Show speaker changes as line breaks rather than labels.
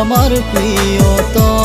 আমার প্রিয়তমা।